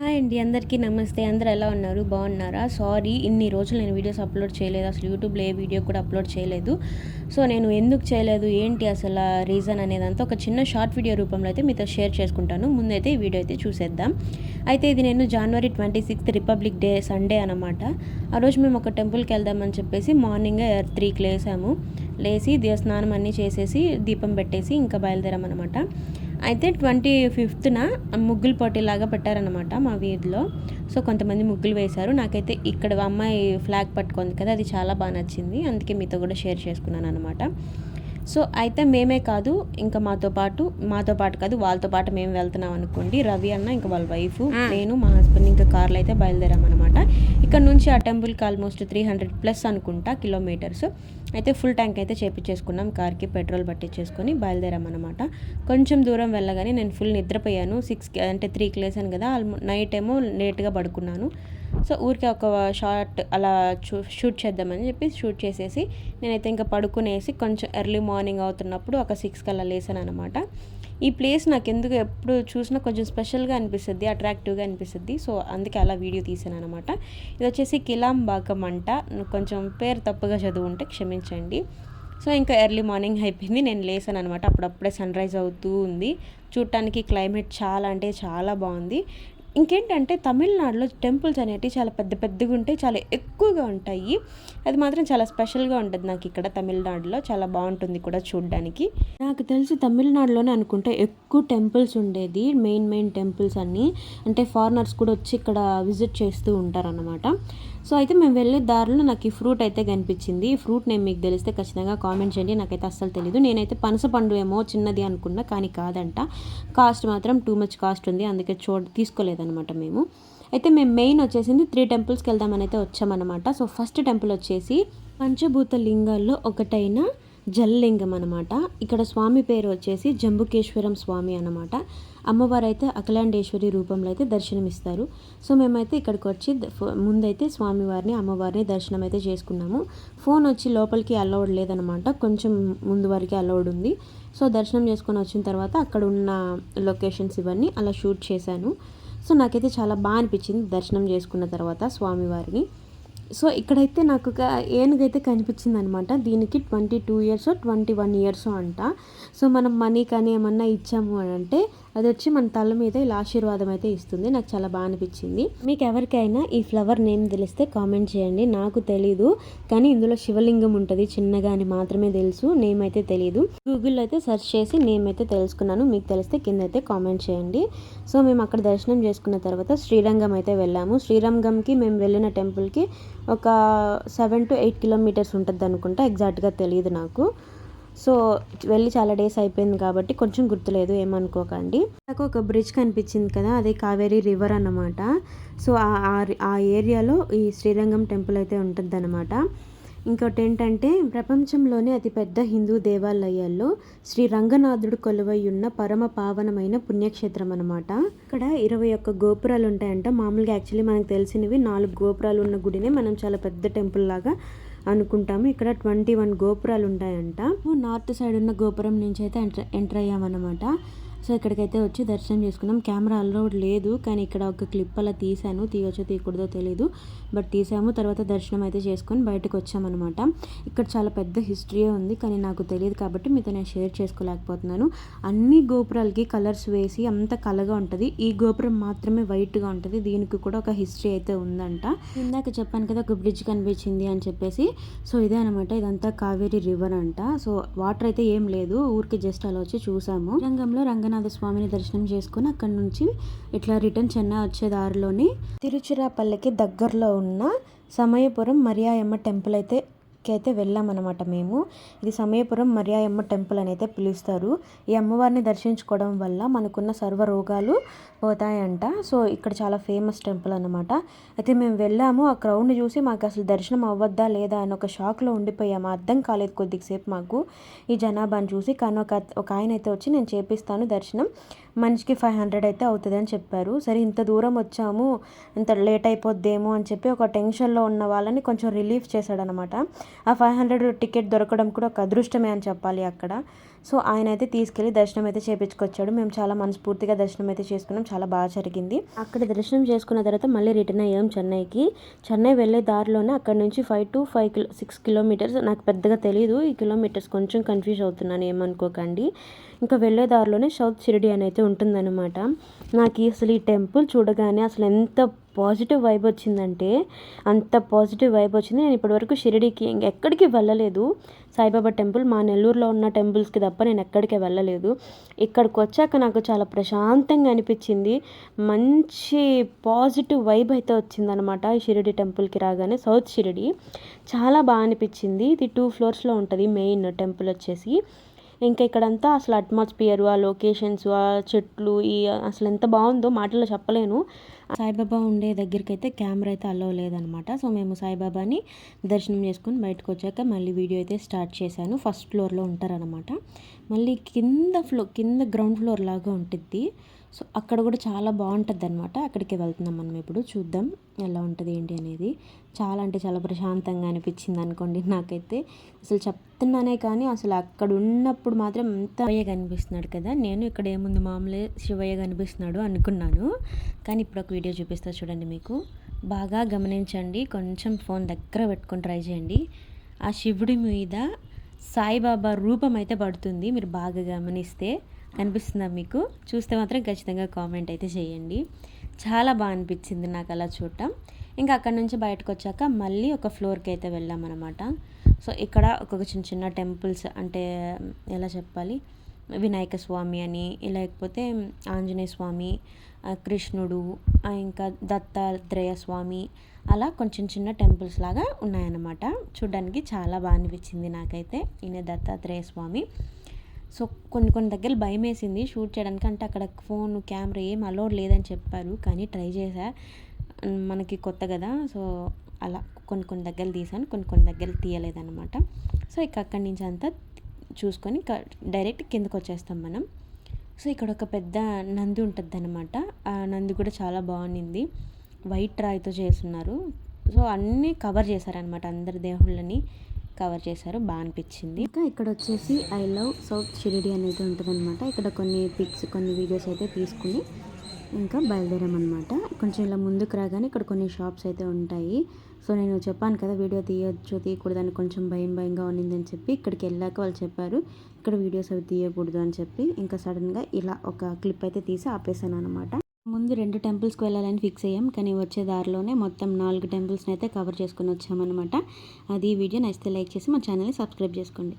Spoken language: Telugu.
హాయ్ అండి అందరికీ నమస్తే. అందరూ ఎలా ఉన్నారు? బాగున్నారా? సారీ ఇన్ని రోజులు నేను వీడియోస్ అప్లోడ్ చేయలేదు. అసలు యూట్యూబ్లో ఏ వీడియో కూడా అప్లోడ్ చేయలేదు. సో నేను ఎందుకు చేయలేదు? ఏంటి అసలు రీజన్ అనేదంతా ఒక చిన్న షార్ట్ వీడియో రూపంలో అయితే మీతో షేర్ చేసుకుంటాను. ముందైతే ఈ వీడియో అయితే చూసేద్దాం. అయితే ఇది నేను January twenty sixth Republic Day Sunday అనమాట ఆ రోజు మేము ఒక టెంపుల్కి వెళ్దామని చెప్పేసి మార్నింగ్ త్రీకి లేసాము. లేచి స్నానం అన్నీ చేసేసి దీపం పెట్టేసి ఇంకా బయలుదేరామన్నమాట. అయితే ట్వంటీ ఫిఫ్త్న ముగ్గులు పోటీలాగా పెట్టారనమాట మా వీధిలో. సో కొంతమంది ముగ్గులు వేశారు. నాకైతే ఇక్కడ అమ్మాయి ఫ్లాగ్ పట్టుకుంది కదా అది చాలా బాగా నచ్చింది. అందుకే మీతో కూడా షేర్ చేసుకున్నాను అనమాట సో అయితే మేమే కాదు ఇంకా మాతో పాటు మాతో పాటు కాదు వాళ్ళతో పాటు మేము వెళ్తున్నాం అనుకోండి. రవి అన్న ఇంకా వాళ్ళ వైఫ్ నేను మా హస్బెండ్ ఇంకా కార్లో అయితే బయలుదేరామన్నమాట. ఇక్కడ నుంచి ఆ టెంపుల్కి ఆల్మోస్ట్ త్రీ హండ్రెడ్ ప్లస్ అనుకుంటా కిలోమీటర్స్ అయితే ఫుల్ ట్యాంక్ అయితే చేపించేసుకున్నాం. కార్కి పెట్రోల్ పట్టించేసుకొని బయలుదేరామన్నమాట. కొంచెం దూరం వెళ్ళగానే నేను ఫుల్ నిద్రపోయాను. సిక్స్ అంటే త్రీకి లేసాను కదా. నైట్ ఏమో లేట్గా పడుకున్నాను. సో ఊరికే ఒక షార్ట్ అలా షూట్ చేద్దామని చెప్పి షూట్ చేసేసి నేనైతే ఇంకా పడుకునేసి కొంచెం ఎర్లీ మార్నింగ్ అవుతున్నప్పుడు ఒక సిక్స్కి అలా లేసాను అనమాట ఈ ప్లేస్ నాకు ఎందుకు ఎప్పుడు చూసినా కొంచెం స్పెషల్గా అనిపిస్తుంది అట్రాక్టివ్గా అనిపిస్తుంది. సో అందుకే అలా వీడియో తీసాను అనమాట ఇది వచ్చేసి కిలాంబాకం అంట. కొంచెం పేరు తప్పుగా చదువుంటే క్షమించండి. సో ఇంకా ఎర్లీ మార్నింగ్ అయిపోయింది. నేను లేసాను అనమాట అప్పుడప్పుడే సన్ రైజ్ అవుతూ ఉంది. చూడటానికి క్లైమేట్ చాలా అంటే చాలా బాగుంది. ఇంకేంటంటే తమిళనాడులో టెంపుల్స్ అనేవి చాలా పెద్ద పెద్దగా ఉంటాయి చాలా ఎక్కువగా ఉంటాయి. అది మాత్రం చాలా స్పెషల్గా ఉంటుంది నాకు ఇక్కడ తమిళనాడులో చాలా బాగుంటుంది కూడా చూడడానికి. నాకు తెలిసి తమిళనాడులోనే అనుకుంటే ఎక్కువ టెంపుల్స్ ఉండేది మెయిన్ మెయిన్ టెంపుల్స్ అన్నీ. అంటే ఫారినర్స్ కూడా వచ్చి ఇక్కడ విజిట్ చేస్తూ ఉంటారన్నమాట. సో అయితే మేము వెళ్ళే దారిలో నాకు ఈ ఫ్రూట్ అయితే కనిపించింది. ఈ ఫ్రూట్ నేను మీకు తెలిస్తే ఖచ్చితంగా కామెంట్ చేయండి. నాకైతే అస్సలు తెలియదు నేనైతే పనస పండు ఏమో చిన్నది అనుకున్నా కానీ కాదంట. కాస్ట్ మాత్రం టూ మచ్ కాస్ట్ ఉంది. అందుకే చూ తీసుకోలేదనమాట మేము. అయితే మేము మెయిన్ వచ్చేసింది త్రీ టెంపుల్స్కి వెళ్దామని అయితే వచ్చామన్నమాట. సో ఫస్ట్ టెంపుల్ వచ్చేసి పంచభూత లింగాల్లో ఒకటైన జల్లింగం అనమాట ఇక్కడ స్వామి పేరు వచ్చేసి జంబుకేశ్వరం స్వామి అనమాట అమ్మవారు అయితే అఖిలాండేశ్వరి రూపంలో అయితే దర్శనమిస్తారు. సో మేమైతే ఇక్కడికి వచ్చి ముందైతే స్వామివారిని అమ్మవారిని దర్శనం అయితే చేసుకున్నాము. ఫోన్ వచ్చి లోపలికి అలౌడ్ లేదనమాట కొంచెం ముందు వరకు అలౌడ్ ఉంది. సో దర్శనం చేసుకొని వచ్చిన తర్వాత అక్కడ ఉన్న లొకేషన్స్ ఇవన్నీ అలా షూట్ చేశాను. సో నాకైతే చాలా బాగా అనిపించింది దర్శనం చేసుకున్న తర్వాత స్వామివారిని. సో ఇక్కడైతే నాకు ఒక ఏనుగైతే కనిపించింది అనమాట దీనికి twenty two years twenty one years అంట. సో మనం మనీ కానీ ఏమన్నా ఇచ్చాము అని అంటే అది వచ్చి మన తల మీద ఇలా ఆశీర్వాదం అయితే ఇస్తుంది. నాకు చాలా బాగా అనిపించింది. మీకు ఎవరికైనా ఈ ఫ్లవర్ నేమ్ తెలిస్తే కామెంట్ చేయండి. నాకు తెలీదు కానీ ఇందులో శివలింగం ఉంటుంది. చిన్నగా అని మాత్రమే తెలుసు నేమ్ అయితే తెలియదు గూగుల్లో అయితే సెర్చ్ చేసి నేమ్ అయితే తెలుసుకున్నాను. మీకు తెలిస్తే కింద అయితే కామెంట్ చేయండి. సో మేము అక్కడ దర్శనం చేసుకున్న తర్వాత శ్రీరంగం అయితే వెళ్ళాము. శ్రీరంగంకి మేము వెళ్ళిన టెంపుల్కి ఒక సెవెన్ టు ఎయిట్ కిలోమీటర్స్ ఉంటుంది అనుకుంటా ఎగ్జాక్ట్గా తెలియదు నాకు. సో వెళ్ళి చాలా డేస్ అయిపోయింది కాబట్టి కొంచెం గుర్తులేదు ఏమనుకోకండి. నాకు ఒక బ్రిడ్జ్ కనిపించింది కదా అది కావేరీ రివర్ అన్నమాట. సో ఆ ఏరియాలో ఈ శ్రీరంగం టెంపుల్ అయితే ఉంటుంది అనమాట ఇంకోటి ఏంటంటే ప్రపంచంలోనే అతిపెద్ద హిందూ దేవాలయాల్లో శ్రీ రంగనాథుడు కొలువై ఉన్న పరమ పావనమైన పుణ్యక్షేత్రం అనమాట ఇక్కడ ఇరవై ఒక్క గోపురాలు ఉంటాయంట మామూలుగా యాక్చువల్లీ మనకు తెలిసినవి నాలుగు గోపురాలు ఉన్న గుడినే మనం చాలా పెద్ద టెంపుల్ లాగా అనుకుంటాము. ఇక్కడ ట్వంటీ వన్ గోపురాలు ఉంటాయంట నార్త్ సైడ్ ఉన్న గోపురం నుంచి అయితే ఎంటర్ ఎంటర్ అయ్యామన్నమాట. సో ఇక్కడికైతే వచ్చి దర్శనం చేసుకున్నాం. కెమెరా అలౌడ్ లేదు కానీ ఇక్కడ ఒక క్లిప్ అలా తీసాను తీయొచ్చో తీయకూడదో తెలియదు బట్ తీసాము. తర్వాత దర్శనం అయితే చేసుకొని బయటకు వచ్చామన్నమాట. ఇక్కడ చాలా పెద్ద హిస్టరీ ఉంది కానీ నాకు తెలియదు కాబట్టి మీతో నేను షేర్ చేసుకోలేకపోతున్నాను. అన్ని గోపురాలకి కలర్స్ వేసి అంత కలగా ఉంటుంది. ఈ గోపురం మాత్రమే వైట్గా ఉంటుంది. దీనికి కూడా ఒక హిస్టరీ అయితే ఉందంట. ఇందాక చెప్పాను కదా ఒక బ్రిడ్జ్ కనిపించింది అని చెప్పేసి. సో ఇదే అనమాట ఇదంతా కావేరీ రివర్ అంట. సో వాటర్ అయితే ఏం లేదు. ఊరికి జస్ట్ అలా వచ్చి చూసాము. రంగంలో రంగ రంగనాథ స్వామిని దర్శనం చేసుకుని అక్కడి నుంచి ఇట్లా రిటర్న్ చెన్నై వచ్చే దారిలోని తిరుచిరాపల్లికి దగ్గరలో ఉన్న సమయపురం మరియాయమ్మ టెంపుల్ అయితే అయితే వెళ్ళామన్నమాట మేము. ఇది సమయపురం మరియాయమ్మ టెంపుల్ అని అయితే పిలుస్తారు. ఈ అమ్మవారిని దర్శించుకోవడం వల్ల మనకున్న సర్వ రోగాలు పోతాయంట. సో ఇక్కడ చాలా ఫేమస్ టెంపుల్ అనమాట అయితే మేము వెళ్ళాము. ఆ క్రౌడ్ని చూసి మాకు అసలు దర్శనం అవ్వద్దా లేదా అని ఒక షాక్లో ఉండిపోయాము అర్థం కాలేదు కొద్దిసేపు మాకు. ఈ జనాభాని చూసి కానీ ఒక ఒక ఆయన అయితే వచ్చి నేను చేపిస్తాను దర్శనం. మనిషికి ఫైవ్ హండ్రెడ్ అయితే అవుతుంది అని చెప్పారు. సరే ఇంత దూరం వచ్చాము ఇంత లేట్ అయిపోద్దేమో అని చెప్పి ఒక టెన్షన్లో ఉన్న వాళ్ళని కొంచెం రిలీఫ్ చేశాడనమాట. ఆ ఫైవ్ హండ్రెడ్ టికెట్ దొరకడం కూడా ఒక అదృష్టమే అని చెప్పాలి అక్కడ. సో ఆయన అయితే తీసుకెళ్ళి దర్శనం అయితే చేపించుకొచ్చాడు. మేము చాలా మనస్ఫూర్తిగా దర్శనం అయితే చేసుకున్నాం. చాలా బాగా జరిగింది. అక్కడ దర్శనం చేసుకున్న తర్వాత మళ్ళీ రిటర్న్ అయ్యాం చెన్నైకి. చెన్నై వెళ్ళే దారిలోనే అక్కడ నుంచి five to five kilo six kilometres నాకు పెద్దగా తెలియదు ఈ కిలోమీటర్స్ కొంచెం కన్ఫ్యూజ్ అవుతున్నాను ఏమనుకోకండి. ఇంకా వెళ్ళే దారిలోనే సౌత్ షిరిడి అని అయితే ఉంటుందన్నమాట. నాకు అసలు ఈ టెంపుల్ చూడగానే అసలు ఎంత పాజిటివ్ వైబ్ వచ్చిందంటే అంత పాజిటివ్ వైబ్ వచ్చింది. నేను ఇప్పటివరకు షిరిడీకి ఇంకెక్కడికి వెళ్ళలేదు. సాయిబాబా టెంపుల్ మా నెల్లూరులో ఉన్న టెంపుల్స్కి తప్ప నేను ఎక్కడికి వెళ్ళలేదు. ఇక్కడికి వచ్చాక నాకు చాలా ప్రశాంతంగా అనిపించింది. మంచి పాజిటివ్ వైబ్ అయితే వచ్చిందనమాట ఈ షిరిడి టెంపుల్కి రాగానే సౌత్ షిరిడి. చాలా బాగా అనిపించింది. ఇది టూ ఫ్లోర్స్లో ఉంటుంది మెయిన్ టెంపుల్ వచ్చేసి. ఇంకా ఇక్కడంతా అసలు అట్మాస్ఫియర్ ఆ లొకేషన్స్ ఆ చెట్లు ఈ అసలు ఎంత బాగుందో మాటల్లో చెప్పలేను. సాయిబాబా ఉండే దగ్గరికి అయితే కెమెరా అయితే అలో లేదనమాట. సో మేము సాయిబాబాని దర్శనం చేసుకుని బయటకు వచ్చాక మళ్ళీ వీడియో అయితే స్టార్ట్ చేశాను. ఫస్ట్ ఫ్లోర్లో ఉంటారనమాట. మళ్ళీ కింద ఫ్లో కింద గ్రౌండ్ ఫ్లోర్ లాగా ఉంటుంది సో అక్కడ కూడా చాలా బాగుంటుంది అనమాట అక్కడికి వెళ్తున్నాం మనం ఇప్పుడు చూద్దాం ఎలా ఉంటుంది ఏంటి అనేది. చాలా అంటే చాలా ప్రశాంతంగా అనిపించింది అనుకోండి నాకైతే. అసలు చెప్తున్నానే కానీ అసలు అక్కడ ఉన్నప్పుడు మాత్రం ఎంత శివయ్య కనిపిస్తున్నాడు కదా. నేను ఇక్కడ ఏముంది మామూలే శివయ్య కనిపిస్తున్నాడు అనుకున్నాను. కానీ ఇప్పుడు ఒక వీడియో చూపిస్తా చూడండి మీకు. బాగా గమనించండి. కొంచెం ఫోన్ దగ్గర పెట్టుకొని ట్రై చేయండి. ఆ శివుడి మీద సాయిబాబా రూపం అయితే పడుతుంది. మీరు బాగా గమనిస్తే కనిపిస్తుందా మీకు? చూస్తే మాత్రం ఖచ్చితంగా కామెంట్ అయితే చేయండి. చాలా బాగా అనిపించింది నాకు అలా చూడటం. ఇంకా అక్కడ నుంచి బయటకు వచ్చాక మళ్ళీ ఒక ఫ్లోర్కి అయితే వెళ్ళామన్నమాట. సో ఇక్కడ ఒక చిన్న చిన్న టెంపుల్స్ అంటే ఎలా చెప్పాలి? వినాయక స్వామి అని లేకపోతే ఆంజనేయ స్వామి కృష్ణుడు ఇంకా దత్తాత్రేయ స్వామి అలా కొంచెం చిన్న టెంపుల్స్ లాగా ఉన్నాయన్నమాట. చూడడానికి చాలా బాగా అనిపించింది నాకైతే ఈయన దత్తాత్రేయ స్వామి. సో కొన్ని కొన్ని దగ్గర భయం వేసింది షూట్ చేయడానికి అంటే అక్కడ ఫోన్ కెమెరా ఏం అలౌడ్ లేదని చెప్పారు. కానీ ట్రై చేశా. మనకి కొత్త కదా సో అలా కొన్ని కొన్ని దగ్గర తీసాను కొన్ని కొన్ని దగ్గర తీయలేదన్నమాట. సో ఇక అక్కడి నుంచి అంతా చూసుకొని డైరెక్ట్ కిందకు వచ్చేస్తాం మనం. సో ఇక్కడ ఒక పెద్ద నంది ఉంటుంది అనమాట ఆ నంది కూడా చాలా బాగుంది వైట్ రాయితో చేస్తున్నారు. సో అన్నీ కవర్ చేశారనమాట అందరి దేవుళ్ళని కవర్ చేశారు. బాగా అనిపించింది. ఇంకా ఇక్కడ వచ్చేసి ఐ లవ్ సౌత్ షిరిడి అనేది ఉంటుందన్నమాట. ఇక్కడ కొన్ని పిక్స్ కొన్ని వీడియోస్ అయితే తీసుకుని ఇంకా బయలుదేరామన్నమాట. కొంచెం ఇలా ముందుకు రాగానే ఇక్కడ కొన్ని షాప్స్ అయితే ఉంటాయి. సో నేను చెప్పాను కదా వీడియో తీయొచ్చు తీయకూడదు అని కొంచెం భయం భయంగా ఉన్నిందని చెప్పి ఇక్కడికి వెళ్ళాక వాళ్ళు చెప్పారు. ఇక్కడ వీడియోస్ అవి తీయకూడదు అని చెప్పి ఇంకా సడన్గా ఇలా ఒక క్లిప్ అయితే తీసి ఆపేసాను అనమాట ముందు రెండు టెంపుల్స్కి వెళ్ళాలని ఫిక్స్ అయ్యాం. కానీ వచ్చే దారిలోనే మొత్తం నాలుగు టెంపుల్స్ని అయితే కవర్ చేసుకుని వచ్చామన్నమాట. అది వీడియో నచ్చితే లైక్ చేసి మా ఛానల్ని సబ్స్క్రైబ్ చేసుకోండి.